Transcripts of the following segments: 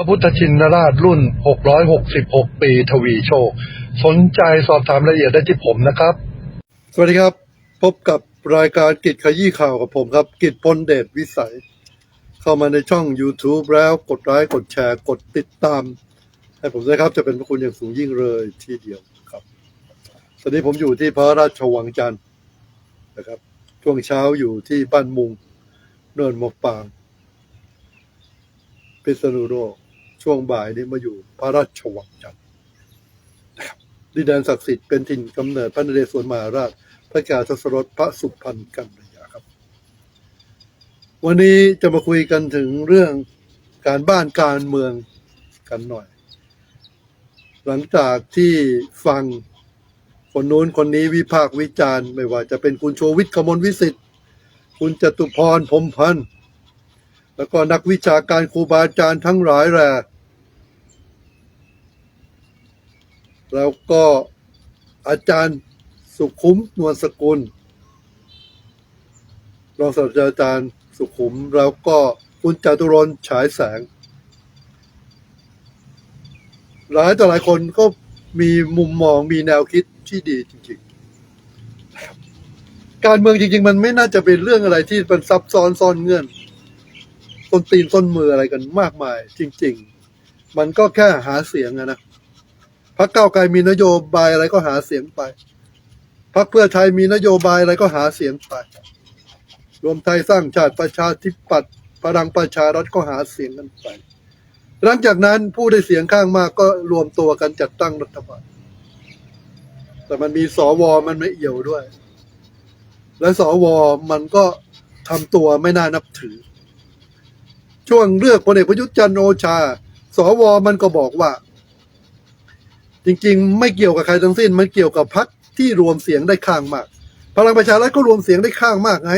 พระพุทธชินราชรุ่น 666 ปีทวีโชค สนใจสอบถามรายละเอียดได้ที่ผมนะครับ สวัสดีครับ พบกับรายการกิจขยี้ข่าวกับผมครับ กิจพลเดชวิสัย เข้ามาในช่อง YouTube แล้วกดไลค์กดแชร์กดติดตาม ให้ผมด้วยครับจะเป็นพระคุณอย่างสูงยิ่งเลยทีเดียวครับ ตอนนี้ผมอยู่ที่พระราชวังจันทร์นะครับ ช่วงเช้าอยู่ที่บ้านมุงเนินหมกปางพิษณุโลก ช่วงบ่ายนี้มาอยู่พระราชวังจันทร์นะครับดินแดนศักดิ์สิทธิ์เป็นถิ่นกำเนิดพระนเรศวรมหาราช พระกาทศรสพระสุพรรณกัลยาครับ วันนี้จะมาคุยกันถึงเรื่องการบ้านการเมืองกันหน่อย หลังจากที่ฟังคนนู้นคนนี้วิพากษ์วิจารณ์ไม่ว่าจะเป็นคุณโชวิทย์กมลวิสิทธิ์ คุณจตุพรพรมพันธ์แล้วก็นักวิชาการครูบาอาจารย์ทั้งหลายแหละ แล้วก็อาจารย์สุขุมนวลสกุล รองศาสตราจารย์สุขุม แล้วก็คุณจตุรนฉายแสง หลายต่อหลายคนก็มีมุมมองมีแนวคิดที่ดีจริงๆ การเมืองจริง ๆ มันไม่น่าจะเป็นเรื่องอะไรที่มันซับซ้อนซ่อนเงื่อนต้นตีนต้นมืออะไรกันมากมาย จริง ๆ มันก็แค่หาเสียงอะนะ พรรคก้าวไกลมีนโยบายอะไรก็หาเสียงไปพรรคเพื่อไทยมีนโยบายอะไรก็หาเสียงไป รวมไทยสร้างชาติประชาธิปัตย์พลังประชารัฐก็หาเสียงกันไป หลังจากนั้นผู้ได้เสียงข้างมากก็รวมตัวกันจัดตั้งรัฐบาล แต่มันมีสวมันไม่เอี่ยวด้วย และสวมันก็ทำตัวไม่น่านับถือ ช่วงเลือกพลเอกประยุทธ์จันทร์โอชา สวมันก็บอกว่า จริงๆ ไม่เกี่ยวกับใครทั้งสิ้น มันเกี่ยวกับพรรคที่รวมเสียงได้ข้างมาก พลังประชารัฐก็รวมเสียงได้ข้างมากไง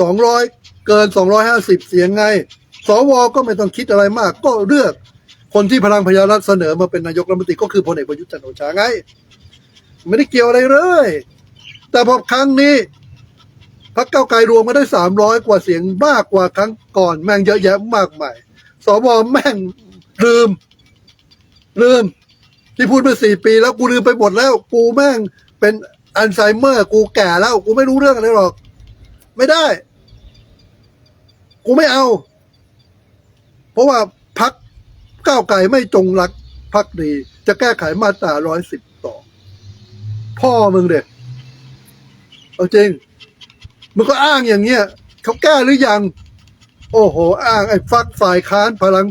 สองร้อยเกินสองร้อยห้าสิบเสียงไง สวก็ไม่ต้องคิดอะไรมาก ก็เลือกคนที่พลังประชารัฐเสนอมาเป็นนายกรัฐมนตรีก็คือพลเอกประยุทธ์จันทร์โอชาไง ไม่ได้เกี่ยวอะไรเลย แต่พอครั้งนี้พรรคเก้าไกลรวมมาได้สามร้อยกว่าเสียงมากกว่าครั้งก่อนแม่งเยอะแยะมากมาย สวแม่งลืม ลืม ที่พูดมาสี่ปีแล้วกูลืมไปหมดแล้ว กูแม่งเป็นอัลไซเมอร์ กูแก่แล้ว กูไม่รู้เรื่องอะไรหรอก ไม่ได้ กูไม่เอา เพราะว่าพักก้าวไกลไม่จงรักพักดีจะแก้ไขมาตราร้อยสิบต่อ พ่อมึงเด็กเอาจริง มึงก็อ้างอย่างเงี้ยเขาแก้หรือยัง โอ้โห อ้างไอ้ฟักฝ่ายค้านพลัง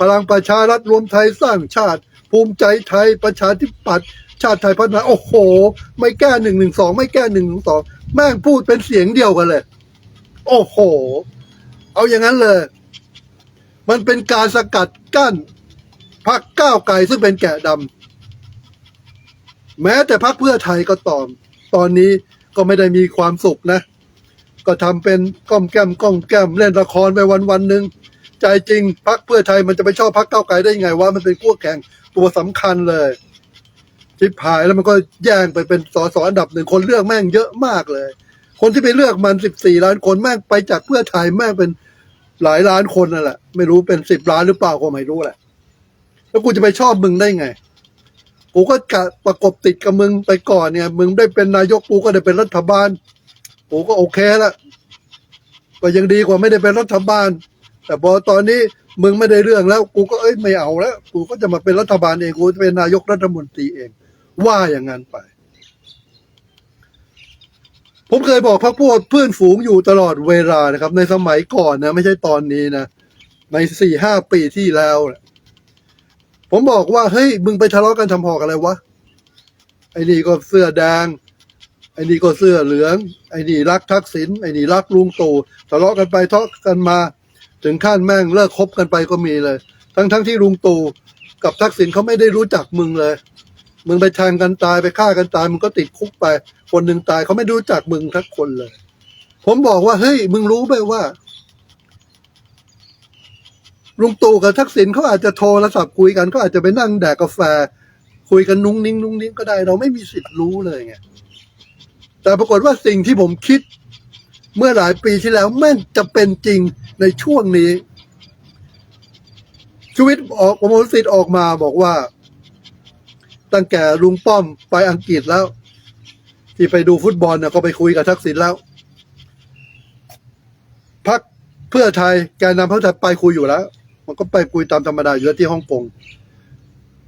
พลังประชารัฐรวมไทยสร้างชาติ ภูมิใจไทยประชาธิปัตย์ชาติไทยพัฒนาโอ้โห ไม่แก้หนึ่งหนึ่งสองไม่แก้หนึ่งหนึ่งสองแม่งพูดเป็นเสียงเดียวกันเลย โอ้โห เอาอย่างนั้นเลย มันเป็นการสกัดกั้นพรรคก้าวไกลซึ่งเป็นแกะดำแม้แต่พรรคเพื่อไทยก็ตอม ตอนนี้ก็ไม่ได้มีความสุขนะ ก็ทำเป็นก้อมแก้มก้อมแก้มเล่นละครไปวันวันหนึ่ง ใจจริงพรรคเพื่อไทยมันจะไปชอบพรรคก้าไกลได้ยังไงว่ามันเป็นคู่แข่งตัวสำคัญเลยทิพายแล้วมันก็แย่งไปเป็นสสอันดับหนึ่งคนเลือกแม่งเยอะมากเลย คนที่ไปเลือกมันสิบสี่ล้านคนแม่งไปจากเพื่อไทยแม่งเป็นหลายล้านคนนั่นแหละ ไม่รู้เป็นสิบล้านหรือเปล่าก็ไม่รู้แหละ แล้วกูจะไปชอบมึงได้ไง กูก็กะประกบติดกับมึงไปก่อนเนี่ย มึงได้เป็นนายกกูก็ได้เป็นรัฐบาลกูก็โอเคละก็ยังดีกว่าไม่ได้เป็นรัฐบาล แต่พอตอนนี้มึงไม่ได้เรื่องแล้ว กูก็เอ้ยไม่เอาแล้ว กูก็จะมาเป็นรัฐบาลเองกูจะเป็นนายกรัฐมนตรีเอง ว่าอย่างนั้นไป ผมเคยบอกพรรคพวกเพื่อนฝูงอยู่ตลอดเวลานะครับ ในสมัยก่อนนะ ไม่ใช่ตอนนี้นะในสี่ห้าปีที่แล้วนะผมบอกว่าเฮ้ยมึงไปทะเลาะกันทำหอกอะไรวะไอ้นี่ก็เสื้อแดงไอ้นี่ก็เสื้อเหลือง ไอ้นี่รักทักษิณไอ้นี่รักลุงตู่ทะเลาะกันไปทะเลาะกันมา ถึงขั้นแม่งเลิกคบกันไปก็มีเลย ทั้งทั้งที่ลุงตู่กับทักษิณเขาไม่ได้รู้จักมึงเลย มึงไปแทงกันตายไปฆ่ากันตายมึงก็ติดคุกไป คนหนึ่งตายเขาไม่รู้จักมึงทักคนเลย ผมบอกว่าเฮ้ยมึงรู้ไหมว่าลุงตู่กับทักษิณเขาอาจจะโทรศัพท์คุยกันเขาอาจจะไปนั่งแดกกาแฟ คุยกันนุ้งนิ้งนุ้งนิ้งก็ได้ เราไม่มีสิทธิ์รู้เลยไงแต่ปรากฏว่าสิ่งที่ผมคิด เมื่อหลายปีที่แล้วแม่งจะเป็นจริง ในช่วงนี้ชูวิทย์ออกประมวลสิทธิ์ออกมาบอกว่า ตั้งแต่ลุงป้อมไปอังกฤษแล้ว ที่ไปดูฟุตบอลเนี่ยก็ไปคุยกับทักษิณแล้วพักเพื่อไทยแกนนำพรรคไทยไปคุยอยู่แล้ว มันก็ไปคุยตามธรรมดาอยู่แล้วที่ฮ่องกง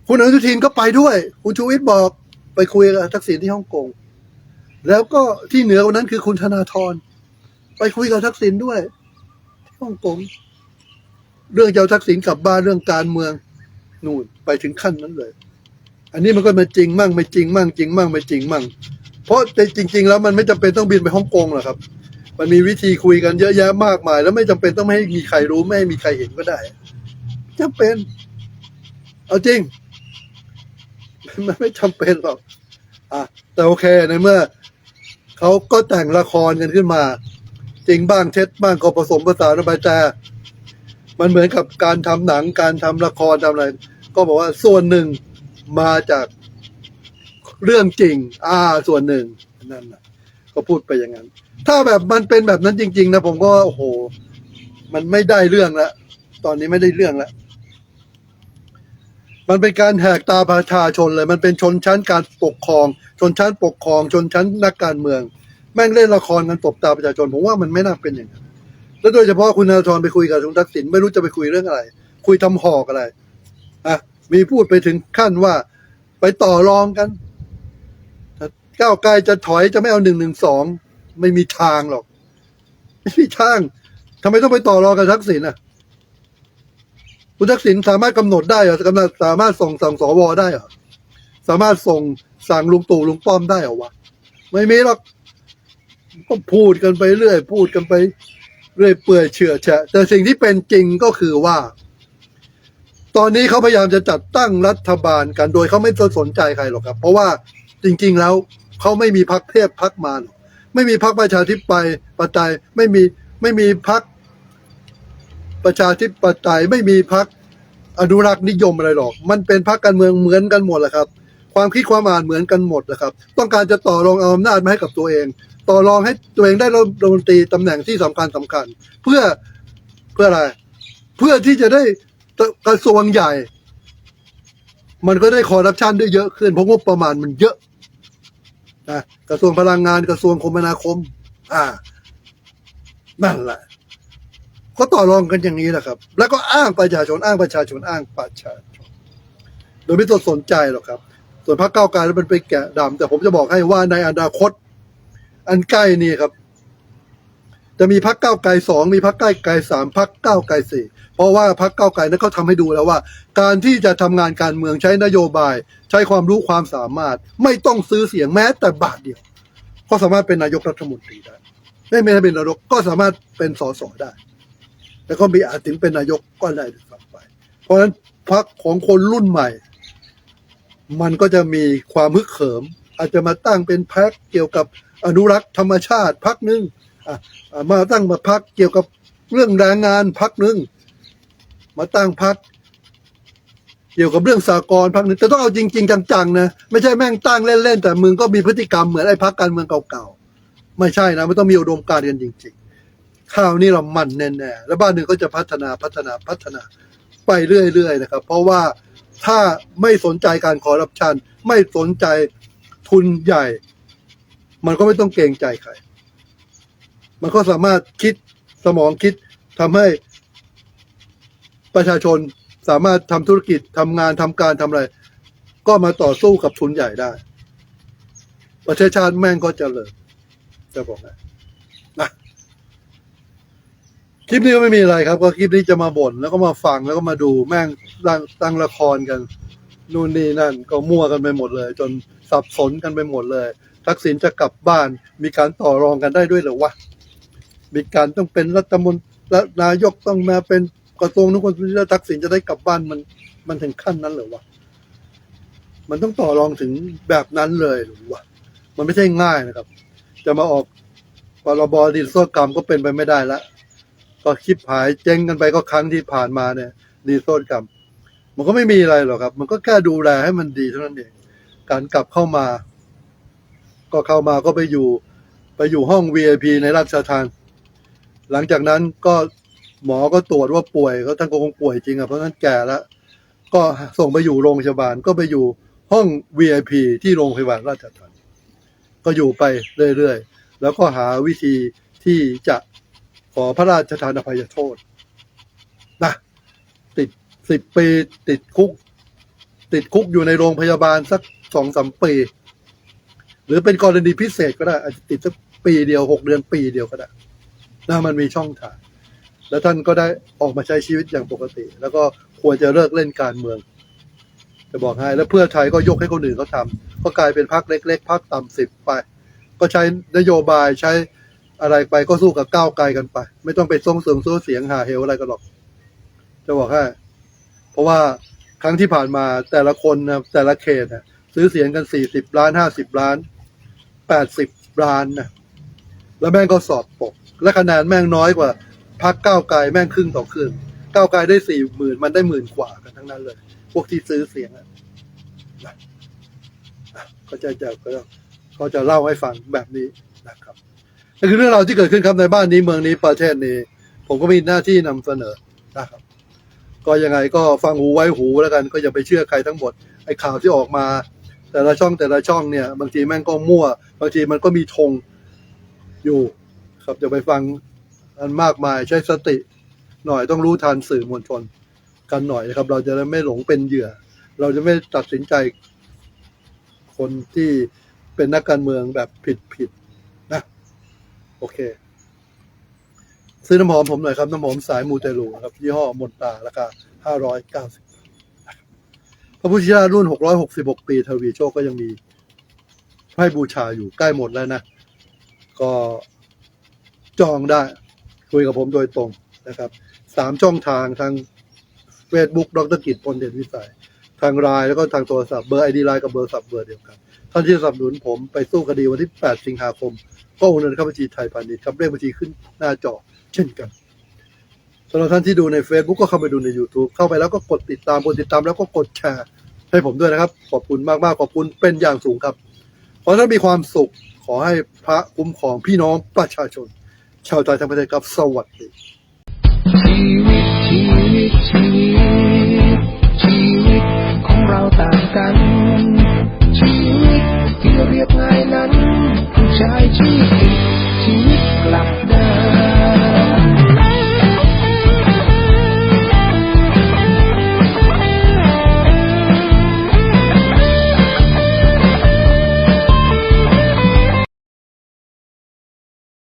คุณอนุทินก็ไปด้วย คุณชูวิทย์บอกไปคุยกับทักษิณที่ฮ่องกงแล้วก็ที่เหนือกว่านั้นคือคุณธนาธรไปคุยกับทักษิณด้วย ฮ่องกงเรื่องเจะเอาทักษิณกลับบ้านเรื่องการเมืองนู่นไปถึงขั้นนั้นเลย อันนี้มันก็มาจริงมั่งไม่จริงมั่งจริงมั่งไม่จริงมั่ง เพราะแต่จริง ๆ แล้วมันไม่จำเป็นต้องบินไปฮ่องกงหรอกครับ มันมีวิธีคุยกันเยอะแยะมากมาย แล้วไม่จำเป็นต้องไม่ให้มีใครรู้ไม่ให้มีใครเห็นก็ได้จำเป็น เอาจริง มันไม่จำเป็นหรอกอะแต่โอเคในเมื่อเขาก็แต่งละครกันขึ้นมา จริงบ้างเท็จบ้างก็ผสมผสานกันไปแต่มันเหมือนกับการทำหนังการทำละครทำอะไร ก็บอกว่าส่วนหนึ่งมาจากเรื่องจริง อ่า ส่วนหนึ่งนั่นนะก็พูดไปอย่างนั้น ถ้าแบบมันเป็นแบบนั้นจริง ๆ นะผมก็โอ้โห มันไม่ได้เรื่องล้วตอนนี้ไม่ได้เรื่องล้วมันเป็นการแหกตาประชาชนเลย มันเป็นชนชั้นการปกครอง ชนชั้นปกครอง ชนชั้นนักการเมือง แม่งเล่นละครกันตบตาประชาชนผมว่ามันไม่น่าเป็นอย่างนั้นแล้วโดยเฉพาะคุณธนาธรไปคุยกับคุณทักษิณไม่รู้จะไปคุยเรื่องอะไร คุยทำหอกอะไรอะมีพูดไปถึงขั้นว่า ไปต่อรองกันก้าวไกลจะถอยจะไม่เอาหนึ่งหนึ่งสองไม่มีทางหรอก ไม่มีทางทำไมต้องไปต่อรองกับทักษิณอะ คุณทักษิณสามารถกำหนดได้เหรอกำหนดสามารถส่งสั่งสวได้เหรอสามารถส่งสั่งลุงตู่ลุงป้อมได้เหรอวะไม่มีหรอก ก็พูดกันไปเรื่อย พูดกันไปเรื่อยเปื่อยเฉื่อยแฉะแต่สิ่งที่เป็นจริงก็คือว่า ตอนนี้เขาพยายามจะจัดตั้งรัฐบาลกันโดยเขาไม่สนใจใครหรอกครับ เพราะว่าจริง ๆ แล้วเขาไม่มีพักเทพพักมารไม่มีพักประชาธิปไตยปไตยไม่มีไม่มีพักประชาธิปไตยไม่มีพักอนุรักษ์นิยมอะไรหรอก มันเป็นพักการเมืองเหมือนกันหมดแหละครับ ความคิดความอ่านเหมือนกันหมดนะครับ ต้องการจะต่อรองเอาอำนาจมาให้กับตัวเอง ต่อรองให้ตัวเองได้รัฐมนตรีตำแหน่งที่สำคัญสำคัญ เพื่อเพื่ออะไร เพื่อที่จะได้กระทรวงใหญ่ มันก็ได้คอร์รัปชันได้เยอะขึ้นเพราะงบประมาณมันเยอะนะกระทรวงพลังงานกระทรวงคมนาคม อ่า นั่นแหละก็ต่อรองกันอย่างนี้แหละครับ แล้วก็อ้างประชาชนอ้างประชาชนอ้างประชาชน โดยไม่ต้องสนใจหรอกครับ ส่วนพรรคก้าไกลมันไปแกะดำแต่ผมจะบอกให้ว่าในอนาคต อันใกล้นี่ครับ จะมีพักเก้าไกลสองมีพักใกล้ไกลสามพักเก้าไกลสี่เพราะว่าพักเก้าไกลนั้นเขาทำให้ดูแล้วว่า การที่จะทำงานการเมืองใช้นโยบาย ใช้ความรู้ความสามารถ ไม่ต้องซื้อเสียงแม้แต่บาทเดียวก็สามารถเป็นนายกรัฐมนตรีได้ไม่ไม่เป็นนายกก็สามารถเป็นสสได้ แล้วก็มีอาจถึงเป็นนายกก็ได้ไป เพราะฉะนั้นพักของคนรุ่นใหม่ มันก็จะมีความฮึกเหิม อาจจะมาตั้งเป็นพักเกี่ยวกับ อนุรักษ์ธรรมชาติพักหนึ่งมาตั้งมาพักเกี่ยวกับเรื่องแรงงานพักหนึ่งมาตั้งพักเกี่ยวกับเรื่องสากลพักหนึ่งแต่ต้องเอาจริง ๆ จังๆนะไม่ใช่แม่งตั้งเล่นๆแต่มึงก็มีพฤติกรรมเหมือนไอ้พักการเมืองเก่าๆไม่ใช่นะไม่ต้องมีอุดมการณ์กันจริง ๆ ข้าวนี่เรามันแน่ๆแล้วบ้านหนึ่งก็จะพัฒนาพัฒนาพัฒนาไปเรื่อยๆนะครับ เพราะว่าถ้าไม่สนใจการคอร์รัปชันไม่สนใจทุนใหญ่ มันก็ไม่ต้องเกรงใจใคร มันก็สามารถคิดสมองคิดทำให้ประชาชนสามารถทำธุรกิจทำงานทำการทำอะไร ก็มาต่อสู้กับทุนใหญ่ได้ ประเทศชาติแม่งก็เจริญจะบอกนะนะคลิปนี้ก็ไม่มีอะไรครับ ก็คลิปนี้จะมาบ่นแล้วก็มาฟังแล้วก็มาดูแม่งตั้งตั้งละครกัน นู่นนี่นั่น ก็มั่วกันไปหมดเลย จนสับสนกันไปหมดเลย ทักษิณจะกลับบ้าน มีการต่อรองกันได้ด้วยหรือวะมีการต้องเป็นรัฐมนตรีนายกต้องมาเป็นกระทรวงนู้นคนนี้แล้วทักษิณจะได้กลับบ้านมัน มันถึงขั้นนั้นหรือวะมันต้องต่อรองถึงแบบนั้นเลยหรือวะมันไม่ใช่ง่ายนะครับ จะมาออกพรบดิจิทัลกรรมก็เป็นไปไม่ได้ละก็คลิปหายเจ๊งกันไปก็ครั้งที่ผ่านมาเนี่ยดีโซนกรรม มันก็ไม่มีอะไรหรอกครับ มันก็แค่ดูแลให้มันดีเท่านั้นเองการกลับเข้ามา ก็เข้ามาก็ไปอยู่ไปอยู่ห้อง VIP ในราชทานหลังจากนั้นก็หมอก็ตรวจว่าป่วยก็ท่านก็คงป่วยจริงอะเพราะฉะนั้นแก่แล้ว ก็ส่งไปอยู่โรงพยาบาลก็ไปอยู่ห้อง VIP ที่โรงพยาบาลราชทัณฑ์ก็อยู่ไปเรื่อยๆ แล้วก็หาวิธีที่จะขอพระราชทานอภัยโทษนะติดสิบปีติดคุก ติดคุกอยู่ในโรงพยาบาลสักสองสามปี หรือเป็นกรณีพิเศษก็ได้อาจจะติดสักปีเดียวหกเดือนปีเดียวก็ได้นะมันมีช่องทาง แล้วท่านก็ได้ออกมาใช้ชีวิตอย่างปกติ แล้วก็ควรจะเลิกเล่นการเมือง จะบอกให้แล้วเพื่อไทยก็ยกให้คนอื่นเขาทำก็กลายเป็นพรรคเล็กๆพรรคต่ำสิบไป ก็ใช้นโยบายใช้อะไรไปก็สู้กับก้าวไกลกันไป ไม่ต้องไปส่งเสริมโซ่เสียงหาเหวอะไรกันหรอก จะบอกให้ เพราะว่าครั้งที่ผ่านมาแต่ละคนนะแต่ละเขตนะซื้อเสียงกันสี่สิบล้านห้าสิบล้าน แปดสิบล้านนะแล้วแม่งก็สอบตก และคะแนนแม่งน้อยกว่าพรรคก้าวไกลแม่งครึ่งต่อครึ่งก้าวไกลได้สี่หมื่นมันได้หมื่นกว่ากันทั้งนั้นเลย พวกที่ซื้อเสียงอะนะก็จะจะก็เขาจะเล่าให้ฟังแบบนี้นะครับนั่คือเรื่องราวที่เกิดขึ้นครับในบ้านนี้เมืองนี้ประเทศนี้ ผมก็มีหน้าที่นำเสนอนะครับ ก็ยังไงก็ฟังหูไว้หูแล้วกัน ก็อย่าไปเชื่อใครทั้งหมดไอ้ข่าวที่ออกมา แต่ละช่องแต่ละช่องเนี่ยบางทีแม่งก็มั่ว บางทีมันก็มีธงอยู่ ครับจะไปฟังอันมากมายใช้สติ หน่อยต้องรู้ทันสื่อมวลชนกันหน่อยนะครับ เราจะไม่หลงเป็นเหยื่อ เราจะไม่ตัดสินใจ คนที่เป็นนักการเมืองแบบผิดผิดนะ โอเค ซื้อน้ำหอมผมหน่อยครับ น้ำหอมสายมูเตลูครับ ยี่ห้อมนตาราคาห้าร้อยเก้าสิบ ระพุทธเจ้ารุ่นหกร้อยหกสิบหกปีทวีโชคก็ยังมีให้บูชาอยู่ใกล้หมดแล้วนะ ก็จองได้ คุยกับผมโดยตรงนะครับสามช่องทางทาง Facebook ดรกิจพลเดชวิสัย ทางไลน์แล้วก็ทางโทรศัพท์เบอร์ไอดีไลน์กับเบอร์สับเบอร์เดียวกัน ท่านที่สนับสนุนผมไปสู้คดีวันที่ 8 สิงหาคม ก็โอนเงินเข้าบัญชีไทยพาณิชย์ครับเลขบัญชีขึ้นหน้าจอเช่นกันสำหรับท่านที่ดูใน Facebook ก็เข้าไปดูใน YouTube เข้าไปแล้วก็กดติดตามกดติดตามแล้วก็กดแชร์ ให้ผมด้วยนะครับ ขอบคุณมากๆ ขอบคุณเป็นอย่างสูงครับ ขอท่านมีความสุข ขอให้พระคุ้มครองพี่น้องประชาชน ชาวไทยทั้งประเทศครับ สวัสดีชีวิตชีวิตชีวิต